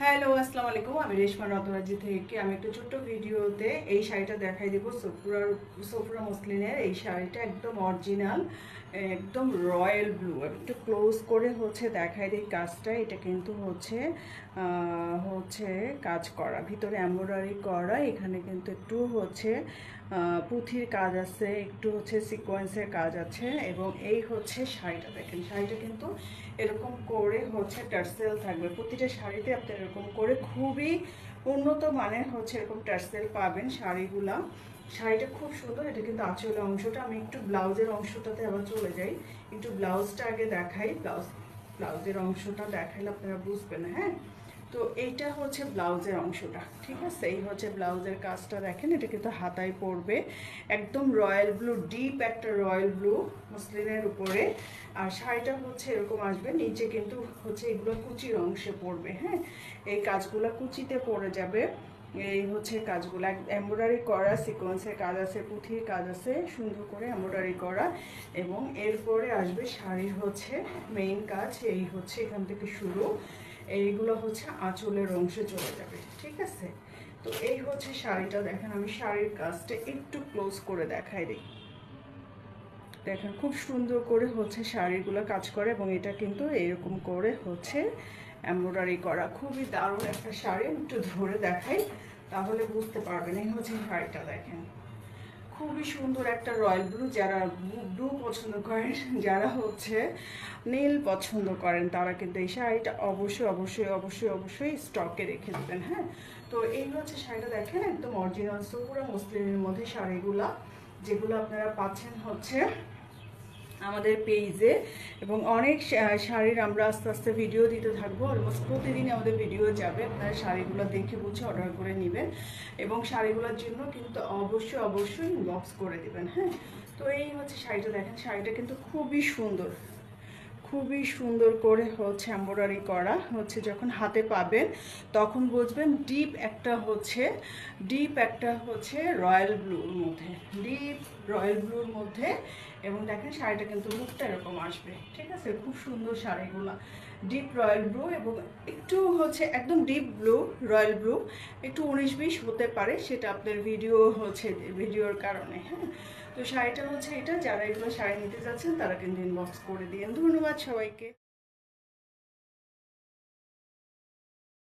Hello আসসালামু আলাইকুম। আমি রেশমা রতরাজি থেকে। আমি একটা ছোট্ট ভিডিওতে এই শাড়িটা দেখাই দেবো। সোফুরার সোফুরা মসলিনের এই শাড়িটা একদম অরিজিনাল একদম রয়্যাল ব্লু একটু ক্লোজ করে হচ্ছে দেখাই দিই কাজটা। এটা কিন্তু হচ্ছে হচ্ছে কাজ করা। ভিতরে এমব্রয়ডারি করা। এখানে কিন্তু একটু হচ্ছে পুঁথির কাজ আছে, একটু হচ্ছে সিকোয়েন্সের কাজ আছে এবং এই হচ্ছে শাড়িটা দেখেন। শাড়িটা কিন্তু এরকম করে হচ্ছে টার্সেল থাকবে। প্রতিটা শাড়িতে আপনি এরকম করে খুবই উন্নত মানের হচ্ছে এরকম টার্সেল পাবেন শাড়িগুলা। শাড়িটা খুব সুন্দর, এটা কিন্তু আঁচলের অংশটা। আমি একটু ব্লাউজের অংশটাতে আবার চলে যাই। একটু ব্লাউজটা আগে দেখাই, ব্লাউজ, ব্লাউজের অংশটা দেখাইলে আপনারা বুঝবেন হ্যাঁ? তো এইটা হচ্ছে ব্লাউজের অংশটা, ঠিক আছে? এই হচ্ছে ব্লাউজের কাজটা দেখেন, এটা কিন্তু হাতায় পড়বে। একদম রয়্যাল ব্লু, ডিপ একটা রয়্যাল ব্লু মসলিনের উপরে। আর শাড়িটা হচ্ছে এরকম আসবে, নিচে কিন্তু হচ্ছে এগুলো কুচির অংশে পড়বে হ্যাঁ? এই কাজগুলো কুচিতে পড়ে যাবে। এই হচ্ছে কাজগুলো এমব্রয়ডারি করা, সিকোয়েন্সের কাজ আছে, পুঁথির কাজ আছে, সুন্দর করে এমব্রয়ডারি করা। এবং এরপরে আসবে শাড়ির হচ্ছে মেইন কাজ, এই হচ্ছে এখান থেকে শুরু। এইগুলো হচ্ছে আঁচলের অংশে চলে যাবে, ঠিক আছে? তো এই হচ্ছে শাড়িটা, দেখেন আমি শাড়ির কাজটা একটু ক্লোজ করে দেখাই দিই। দেখেন খুব সুন্দর করে হচ্ছে শাড়িগুলো কাজ করে এবং এটা কিন্তু এরকম করে হচ্ছে এমব্রয়ডারি করা। খুবই দারুণ একটা শাড়ি, একটু ধরে দেখাই, তাহলে বুঝতে পারবেন। এই হচ্ছে শাড়িটা, দেখেন। খুবই সুন্দর একটা রয়্যাল ব্লু যারা ব্লু পছন্দ করেন, যারা হচ্ছে নীল পছন্দ করেন, তারা কিন্তু এই শাড়িটা অবশ্যই অবশ্যই অবশ্যই অবশ্যই স্টকে রেখে দেবেন হ্যাঁ? তো এই হচ্ছে শাড়িটা দেখেন, একদম অরিজিনাল সুপুরা মুসলিমের মধ্যে শাড়িগুলা, যেগুলো আপনারা পাচ্ছেন হচ্ছে আমাদের পেজে এবং অনেক শাড়ির আমরা আস্তে আস্তে ভিডিও দিতে থাকব। অলমোস্ট প্রতিদিন আমাদের ভিডিও যাবে। আপনারা শাড়িগুলো দেখে বুঝে অর্ডার করে নেবেন এবং শাড়িগুলোর জন্য কিন্তু অবশ্যই অবশ্যই ইনবক্স করে দেবেন হ্যাঁ? তো এই হচ্ছে শাড়িটা দেখেন। শাড়িটা কিন্তু খুবই সুন্দর। খুবই সুন্দর করে হচ্ছে এম্ব্রয়ডারি করা হচ্ছে যখন হাতে পাবেন, তখন বুঝবেন ডিপ একটা হচ্ছে, ডিপ একটা হচ্ছে রয়্যাল ব্লুর মধ্যে, ডিপ রয়্যাল ব্লুর মধ্যে এবং দেখেন শাড়িটা কিন্তু লুকটা এরকম আসবে, ঠিক আছে? খুব সুন্দর শাড়িগুলো, ডিপ রয়্যাল ব্লু এবং একটু হচ্ছে একদম ডিপ ব্লু রয়্যাল ব্লু, একটু উনিশ বিশ হতে পারে সেটা আপনার ভিডিও হচ্ছে, ভিডিওর কারণে হ্যাঁ? তো শাড়িটা হচ্ছে এটা, যারা এগুলো শাড়ি নিতে যাচ্ছেন তারা কিন্তু ইনবক্স করে দিন ধন্যবাদ છો કે?